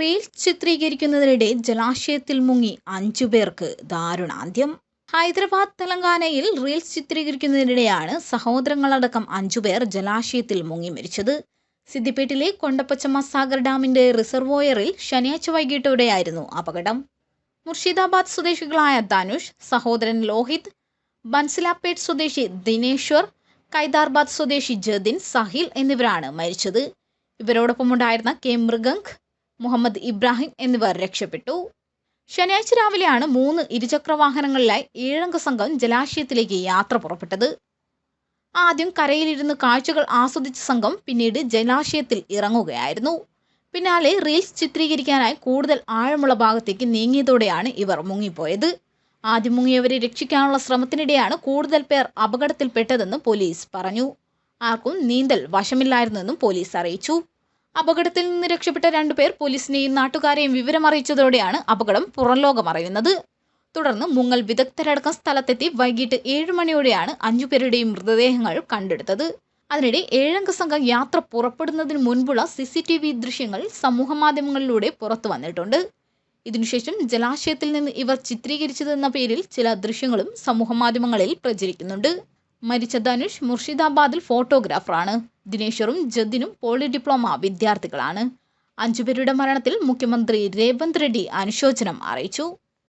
Reels ചിത്രീകരിക്കുന്നതിനിടെ ജലാശയത്തിൽ മുങ്ങി അഞ്ചു പേർക്ക് ദാരുണാന്ത്യം. ഹൈദരാബാദ് തെലങ്കാനയിൽ റീൽസ് ചിത്രീകരിക്കുന്നതിനിടെയാണ് സഹോദരങ്ങളടക്കം അഞ്ചുപേർ ജലാശയത്തിൽ മുങ്ങി മരിച്ചത്. സിദ്ദിപ്പേട്ടിലെ കൊണ്ടപ്പച്ചമ്മ സാഗർ ഡാമിന്റെ റിസർവോയറിൽ ശനിയാഴ്ച വൈകിട്ടോടെയായിരുന്നു അപകടം. മുർഷിദാബാദ് സ്വദേശികളായ ധനുഷ് സഹോദരൻ ലോഹിത് ബൻസിലാപ്പേട്ട് സ്വദേശി ദിനേശ്വർ കൈദാർബാദ് സ്വദേശി ജതിൻ സഹിൽ എന്നിവരാണ് മരിച്ചത്. ഇവരോടൊപ്പമുണ്ടായിരുന്ന കെ മൃഗങ്ക് മുഹമ്മദ് ഇബ്രാഹിം എന്നിവർ രക്ഷപ്പെട്ടു. ശനിയാഴ്ച രാവിലെയാണ് മൂന്ന് ഇരുചക്ര വാഹനങ്ങളിലായി ഏഴംഗ സംഘം ജലാശയത്തിലേക്ക് യാത്ര പുറപ്പെട്ടത്. ആദ്യം കരയിലിരുന്ന് കാഴ്ചകൾ ആസ്വദിച്ച സംഘം പിന്നീട് ജലാശയത്തിൽ ഇറങ്ങുകയായിരുന്നു. പിന്നാലെ റീൽസ് ചിത്രീകരിക്കാനായി കൂടുതൽ ആഴമുള്ള ഭാഗത്തേക്ക് നീങ്ങിയതോടെയാണ് ഇവർ മുങ്ങിപ്പോയത്. ആദ്യം മുങ്ങിയവരെ രക്ഷിക്കാനുള്ള ശ്രമത്തിനിടെയാണ് കൂടുതൽ പേർ അപകടത്തിൽപ്പെട്ടതെന്ന് പോലീസ് പറഞ്ഞു. ആർക്കും നീന്തൽ വശമില്ലായിരുന്നെന്നും പോലീസ് അറിയിച്ചു. അപകടത്തിൽ നിന്ന് രക്ഷപ്പെട്ട രണ്ടുപേർ പോലീസിനെയും നാട്ടുകാരെയും വിവരം അറിയിച്ചതോടെയാണ് അപകടം പുറംലോകം അറിയുന്നത്. തുടർന്ന് മുങ്ങൽ വിദഗ്ധരടക്കം സ്ഥലത്തെത്തി വൈകിട്ട് ഏഴ് മണിയോടെയാണ് അഞ്ചുപേരുടെയും മൃതദേഹങ്ങൾ കണ്ടെടുത്തത്. അതിനിടെ ഏഴംഗ സംഘം യാത്ര പുറപ്പെടുന്നതിന് മുൻപുള്ള സി സി ടി വി ദൃശ്യങ്ങൾ സമൂഹമാധ്യമങ്ങളിലൂടെ പുറത്തു വന്നിട്ടുണ്ട്. ഇതിനുശേഷം ജലാശയത്തിൽ നിന്ന് ഇവർ ചിത്രീകരിച്ചതെന്ന പേരിൽ ചില ദൃശ്യങ്ങളും സമൂഹമാധ്യമങ്ങളിൽ പ്രചരിക്കുന്നുണ്ട്. മരിച്ച ധനുഷ് മുർഷിദാബാദിൽ ഫോട്ടോഗ്രാഫറാണ്. ദിനേശ്വറും ജതിനും പോളി ഡിപ്ലോമ വിദ്യാർത്ഥികളാണ്. അഞ്ചുപേരുടെ മരണത്തിൽ മുഖ്യമന്ത്രി രേവന്ത് റെഡ്ഡി അനുശോചനം അറിയിച്ചു.